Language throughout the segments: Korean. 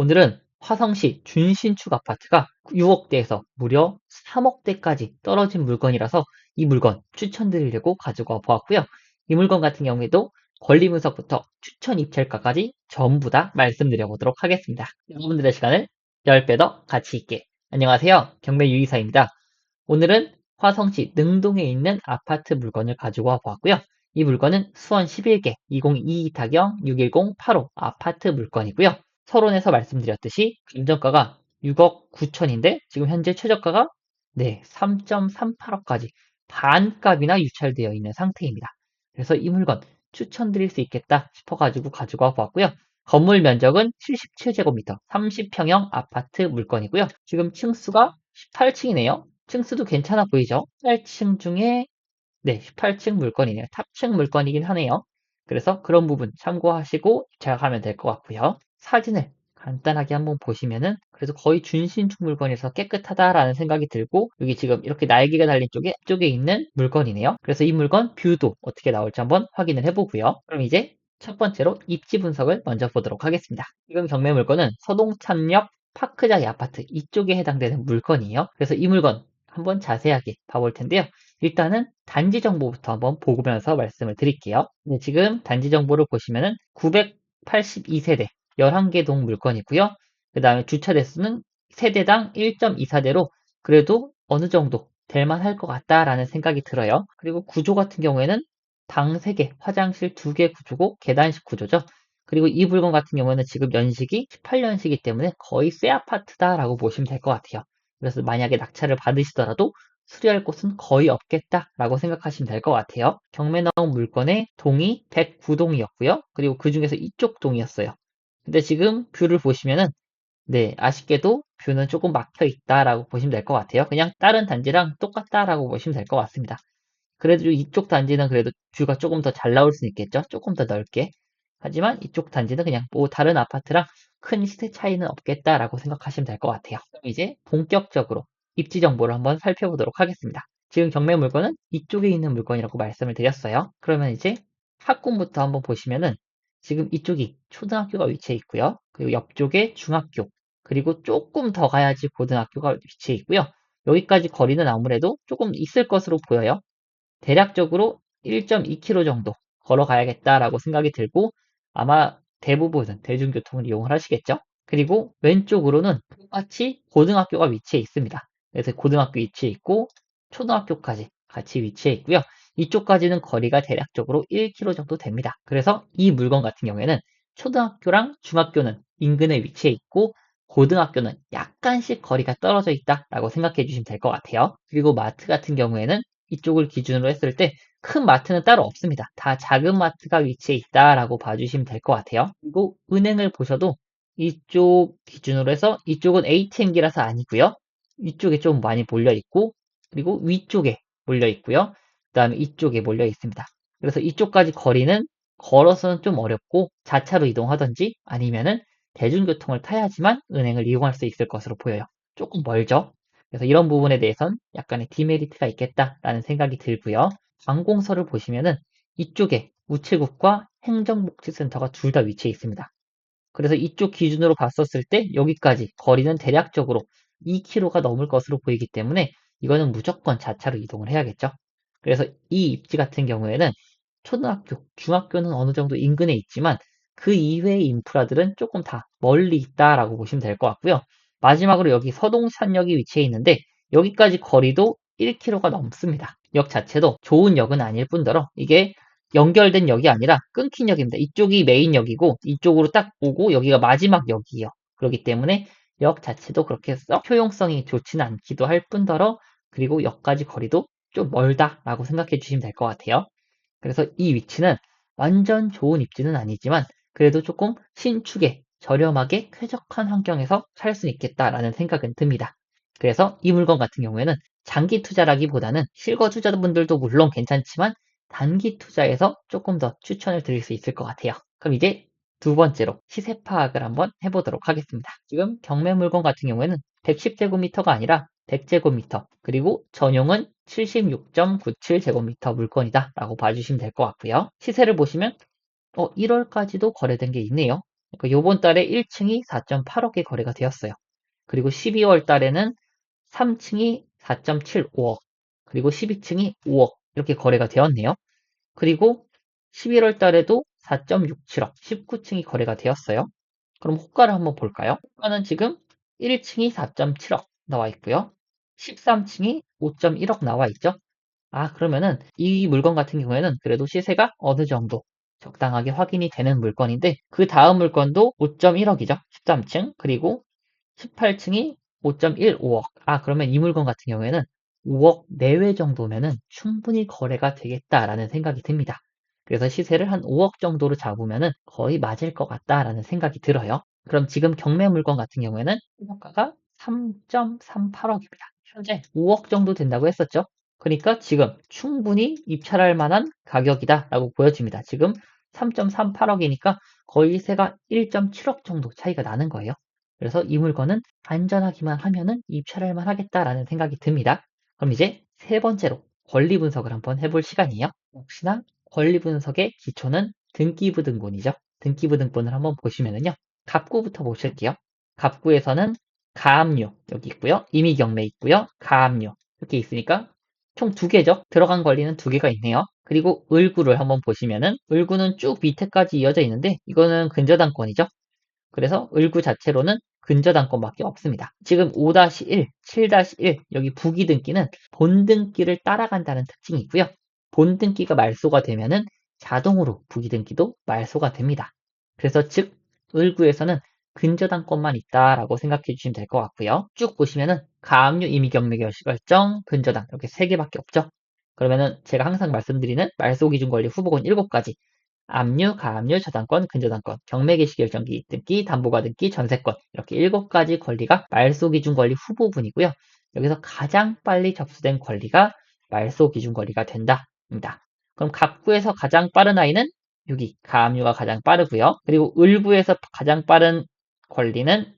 오늘은 화성시 준신축 아파트가 6억대에서 무려 3억대까지 떨어진 물건이라서 이 물건 추천드리려고 가지고 와 보았고요. 이 물건 같은 경우에도 권리 분석부터 추천 입찰가까지 전부 다 말씀드려 보도록 하겠습니다. 여러분들의 시간을 10배 더 가치 있게. 안녕하세요. 경매 유이사입니다. 오늘은 화성시 능동에 있는 아파트 물건을 가지고 와 보았고요. 이 물건은 수원 11개 2022-61085 아파트 물건이고요. 서론에서 말씀드렸듯이 감정가가 6억 9천인데 지금 현재 최저가가 네 3.38억까지 반값이나 유찰되어 있는 상태입니다. 그래서 이 물건 추천드릴 수 있겠다 싶어가지고 가지고 와 보았고요. 건물 면적은 77제곱미터 30평형 아파트 물건이고요. 지금 층수가 18층이네요. 층수도 괜찮아 보이죠? 18층 중에 네 18층 물건이네요. 탑층 물건이긴 하네요. 그래서 그런 부분 참고하시고 입찰하면 될 것 같고요. 사진을 간단하게 한번 보시면은 그래도 거의 준신축 물건에서 깨끗하다라는 생각이 들고 여기 지금 이렇게 날개가 달린 쪽에 쪽에 있는 물건이네요. 그래서 이 물건 뷰도 어떻게 나올지 한번 확인을 해보고요. 그럼 이제 첫 번째로 입지 분석을 먼저 보도록 하겠습니다. 지금 경매 물건은 서동창역 파크자이 아파트 이쪽에 해당되는 물건이에요. 그래서 이 물건 한번 자세하게 봐볼 텐데요. 일단은 단지 정보부터 한번 보면서 말씀을 드릴게요. 네, 지금 단지 정보를 보시면은 982세대 11개 동 물건이고요. 그 다음에 주차 대수는 세대당 1.24대로 그래도 어느 정도 될만 할 것 같다라는 생각이 들어요. 그리고 구조 같은 경우에는 방 3개, 화장실 2개 구조고 계단식 구조죠. 그리고 이 물건 같은 경우에는 지금 연식이 18년식이기 때문에 거의 새 아파트다라고 보시면 될 것 같아요. 그래서 만약에 낙찰을 받으시더라도 수리할 곳은 거의 없겠다라고 생각하시면 될 것 같아요. 경매 나온 물건의 동이 109동이었고요. 그리고 그 중에서 이쪽 동이었어요. 근데 지금 뷰를 보시면은 네, 아쉽게도 뷰는 조금 막혀 있다라고 보시면 될 것 같아요. 그냥 다른 단지랑 똑같다라고 보시면 될 것 같습니다. 그래도 이쪽 단지는 그래도 뷰가 조금 더 잘 나올 수 있겠죠? 조금 더 넓게. 하지만 이쪽 단지는 그냥 뭐 다른 아파트랑 큰 시세 차이는 없겠다라고 생각하시면 될 것 같아요. 이제 본격적으로 입지 정보를 한번 살펴보도록 하겠습니다. 지금 경매 물건은 이쪽에 있는 물건이라고 말씀을 드렸어요. 그러면 이제 학군부터 한번 보시면은 지금 이쪽이 초등학교가 위치해 있고요. 그리고 옆쪽에 중학교, 그리고 조금 더 가야지 고등학교가 위치해 있고요. 여기까지 거리는 아무래도 조금 있을 것으로 보여요. 대략적으로 1.2km 정도 걸어가야겠다라고 생각이 들고 아마 대부분은 대중교통을 이용을 하시겠죠. 그리고 왼쪽으로는 똑같이 고등학교가 위치해 있습니다. 그래서 고등학교 위치해 있고 초등학교까지 같이 위치해 있고요. 이쪽까지는 거리가 대략적으로 1km 정도 됩니다. 그래서 이 물건 같은 경우에는 초등학교랑 중학교는 인근에 위치해 있고 고등학교는 약간씩 거리가 떨어져 있다라고 생각해 주시면 될 것 같아요. 그리고 마트 같은 경우에는 이쪽을 기준으로 했을 때 큰 마트는 따로 없습니다. 다 작은 마트가 위치해 있다라고 봐주시면 될 것 같아요. 그리고 은행을 보셔도 이쪽 기준으로 해서 이쪽은 ATM기라서 아니고요. 이쪽에 좀 많이 몰려 있고 그리고 위쪽에 몰려 있고요. 그 다음에 이쪽에 몰려 있습니다. 그래서 이쪽까지 거리는 걸어서는 좀 어렵고 자차로 이동하든지 아니면은 대중교통을 타야지만 은행을 이용할 수 있을 것으로 보여요. 조금 멀죠? 그래서 이런 부분에 대해선 약간의 디메리트가 있겠다라는 생각이 들고요. 관공서를 보시면은 이쪽에 우체국과 행정복지센터가 둘 다 위치해 있습니다. 그래서 이쪽 기준으로 봤었을 때 여기까지 거리는 대략적으로 2km가 넘을 것으로 보이기 때문에 이거는 무조건 자차로 이동을 해야겠죠. 그래서 이 입지 같은 경우에는 초등학교, 중학교는 어느 정도 인근에 있지만 그 이외의 인프라들은 조금 다 멀리 있다라고 보시면 될 것 같고요. 마지막으로 여기 서동산역이 위치해 있는데 여기까지 거리도 1km가 넘습니다. 역 자체도 좋은 역은 아닐 뿐더러 이게 연결된 역이 아니라 끊긴 역입니다. 이쪽이 메인 역이고 이쪽으로 딱 오고 여기가 마지막 역이에요. 그렇기 때문에 역 자체도 그렇게 썩 효용성이 좋지는 않기도 할 뿐더러 그리고 역까지 거리도 좀 멀다라고 생각해 주시면 될 것 같아요. 그래서 이 위치는 완전 좋은 입지는 아니지만 그래도 조금 신축에 저렴하게 쾌적한 환경에서 살 수 있겠다라는 생각은 듭니다. 그래서 이 물건 같은 경우에는 장기 투자라기보다는 실거 투자분들도 물론 괜찮지만 단기 투자에서 조금 더 추천을 드릴 수 있을 것 같아요. 그럼 이제 두 번째로 시세 파악을 한번 해보도록 하겠습니다. 지금 경매 물건 같은 경우에는 110제곱미터가 아니라 100제곱미터 그리고 전용은 76.97제곱미터 물건이다 라고 봐주시면 될 것 같고요. 시세를 보시면 어, 1월까지도 거래된 게 있네요. 그러니까 요번 달에 1층이 4.8억에 거래가 되었어요. 그리고 12월 달에는 3층이 4.75억, 그리고 12층이 5억 이렇게 거래가 되었네요. 그리고 11월 달에도 4.67억, 19층이 거래가 되었어요. 그럼 호가를 한번 볼까요? 호가는 지금 1층이 4.7억 나와 있고요. 13층이 5.1억 나와 있죠. 아, 그러면은 이 물건 같은 경우에는 그래도 시세가 어느 정도 적당하게 확인이 되는 물건인데 그 다음 물건도 5.1억이죠. 13층. 그리고 18층이 5.15억. 아, 그러면 이 물건 같은 경우에는 5억 내외 정도면은 충분히 거래가 되겠다라는 생각이 듭니다. 그래서 시세를 한 5억 정도로 잡으면은 거의 맞을 것 같다라는 생각이 들어요. 그럼 지금 경매 물건 같은 경우에는 최저가가 3.38억입니다. 현재 5억 정도 된다고 했었죠. 그러니까 지금 충분히 입찰할 만한 가격이다라고 보여집니다. 지금 3.38억이니까 거의 세가 1.7억 정도 차이가 나는 거예요. 그래서 이 물건은 안전하기만 하면은 입찰할 만하겠다라는 생각이 듭니다. 그럼 이제 세 번째로 권리 분석을 한번 해볼 시간이에요. 혹시나 권리 분석의 기초는 등기부등본이죠. 등기부등본을 한번 보시면은요. 갑구부터 보실게요. 갑구에서는 가압류 여기 있고요. 임의 경매 있고요. 가압류 이렇게 있으니까 총 두 개죠. 들어간 권리는 두 개가 있네요. 그리고 을구를 한번 보시면은 을구는 쭉 밑에까지 이어져 있는데 이거는 근저당권이죠. 그래서 을구 자체로는 근저당권밖에 없습니다. 지금 5-1, 7-1 여기 부기등기는 본등기를 따라간다는 특징이 있고요. 본등기가 말소가 되면은 자동으로 부기등기도 말소가 됩니다. 그래서 즉 을구에서는 근저당권만 있다라고 생각해 주시면 될 것 같고요. 쭉 보시면은 가압류, 임의 경매 결정, 근저당 이렇게 세 개밖에 없죠. 그러면은 제가 항상 말씀드리는 말소 기준 권리 후보권 7가지 압류, 가압류, 저당권, 근저당권, 경매 개시 결정기, 등기, 담보가 등기, 전세권 이렇게 7가지 권리가 말소 기준 권리 후보분이고요. 여기서 가장 빨리 접수된 권리가 말소 기준 권리가 된다입니다. 그럼 갑구에서 가장 빠른 아이는 6위, 가압류가 가장 빠르고요. 그리고 을구에서 가장 빠른 권리는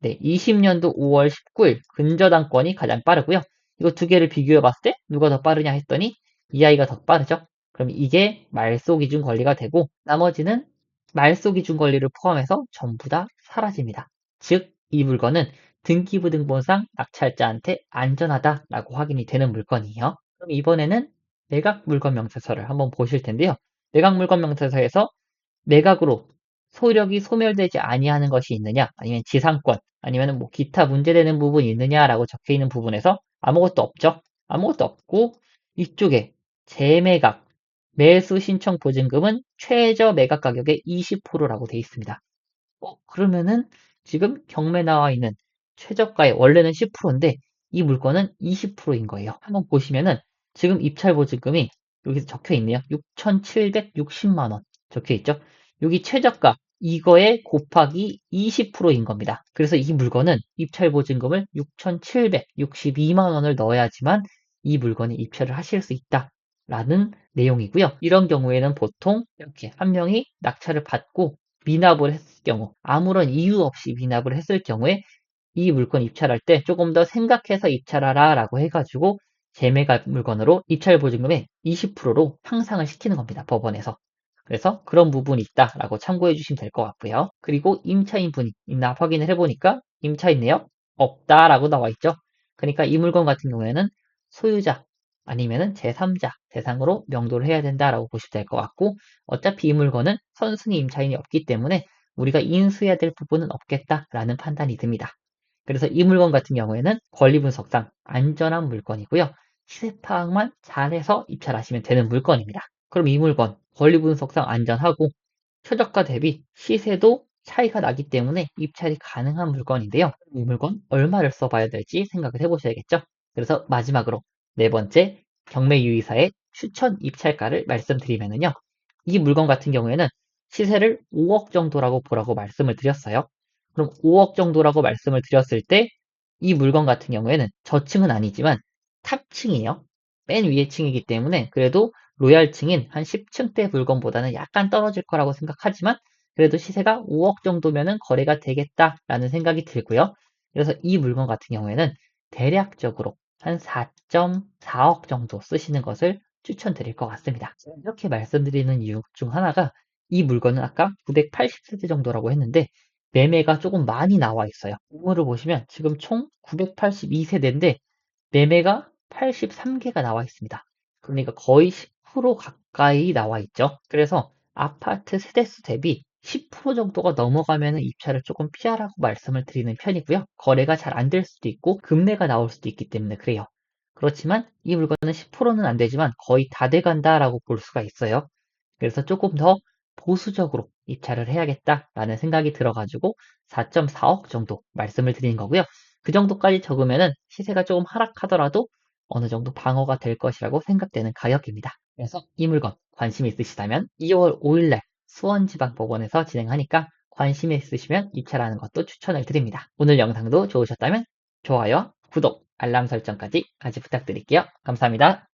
네, 20년도 5월 19일 근저당권이 가장 빠르고요. 이거 두 개를 비교해 봤을 때 누가 더 빠르냐 했더니 이 아이가 더 빠르죠. 그럼 이게 말소 기준 권리가 되고 나머지는 말소 기준 권리를 포함해서 전부 다 사라집니다. 즉, 이 물건은 등기부등본상 낙찰자한테 안전하다라고 확인이 되는 물건이에요. 그럼 이번에는 매각 물건 명세서를 한번 보실 텐데요. 매각 물건 명세서에서 매각으로 소력이 소멸되지 아니하는 것이 있느냐, 아니면 지상권, 아니면 뭐 기타 문제되는 부분이 있느냐라고 적혀 있는 부분에서 아무것도 없죠. 아무것도 없고 이쪽에 재매각, 매수 신청 보증금은 최저 매각 가격의 20%라고 되어 있습니다. 어, 그러면은 지금 경매 나와 있는 최저가의 원래는 10%인데 이 물건은 20%인 거예요. 한번 보시면은 지금 입찰 보증금이 여기서 적혀 있네요. 6,760만 원 적혀 있죠. 여기 최저가 이거에 곱하기 20%인 겁니다. 그래서 이 물건은 입찰 보증금을 6,762만 원을 넣어야지만 이 물건이 입찰을 하실 수 있다. 라는 내용이고요. 이런 경우에는 보통 이렇게 한 명이 낙찰을 받고 미납을 했을 경우 아무런 이유 없이 미납을 했을 경우에 이 물건 입찰할 때 조금 더 생각해서 입찰하라 라고 해가지고 재매가 물건으로 입찰 보증금의 20%로 향상을 시키는 겁니다. 법원에서. 그래서 그런 부분이 있다라고 참고해 주시면 될 것 같고요. 그리고 임차인 분이 있나 확인을 해보니까 임차 있네요? 없다라고 나와 있죠. 그러니까 이 물건 같은 경우에는 소유자 아니면은 제3자 대상으로 명도를 해야 된다라고 보시면 될 것 같고 어차피 이 물건은 선순위 임차인이 없기 때문에 우리가 인수해야 될 부분은 없겠다라는 판단이 듭니다. 그래서 이 물건 같은 경우에는 권리 분석상 안전한 물건이고요. 시세 파악만 잘해서 입찰하시면 되는 물건입니다. 그럼 이 물건 권리 분석상 안전하고 최저가 대비 시세도 차이가 나기 때문에 입찰이 가능한 물건인데요. 이 물건 얼마를 써봐야 될지 생각을 해보셔야겠죠. 그래서 마지막으로 네 번째 경매 유의사의 추천 입찰가를 말씀드리면요. 이 물건 같은 경우에는 시세를 5억 정도라고 보라고 말씀을 드렸어요. 그럼 5억 정도라고 말씀을 드렸을 때 이 물건 같은 경우에는 저층은 아니지만 탑층이에요. 맨 위에 층이기 때문에 그래도 로얄층인 한 10층대 물건보다는 약간 떨어질 거라고 생각하지만 그래도 시세가 5억 정도면은 거래가 되겠다라는 생각이 들고요. 그래서 이 물건 같은 경우에는 대략적으로 한 4.4억 정도 쓰시는 것을 추천드릴 것 같습니다. 이렇게 말씀드리는 이유 중 하나가 이 물건은 아까 980세대 정도라고 했는데 매매가 조금 많이 나와 있어요. 우물을 보시면 지금 총 982세대인데 매매가 83개가 나와 있습니다. 그러니까 거의 10% 가까이 나와 있죠. 그래서 아파트 세대수 대비 10% 정도가 넘어가면 입찰을 조금 피하라고 말씀을 드리는 편이고요. 거래가 잘 안 될 수도 있고 급매가 나올 수도 있기 때문에 그래요. 그렇지만 이 물건은 10%는 안 되지만 거의 다 돼간다라고 볼 수가 있어요. 그래서 조금 더 보수적으로 입찰을 해야겠다라는 생각이 들어가지고 4.4억 정도 말씀을 드린 거고요. 그 정도까지 적으면은 시세가 조금 하락하더라도 어느 정도 방어가 될 것이라고 생각되는 가격입니다. 그래서 이 물건 관심 있으시다면 2월 5일날 수원지방법원에서 진행하니까 관심 있으시면 입찰하는 것도 추천을 드립니다. 오늘 영상도 좋으셨다면 좋아요, 구독, 알람 설정까지 같이 부탁드릴게요. 감사합니다.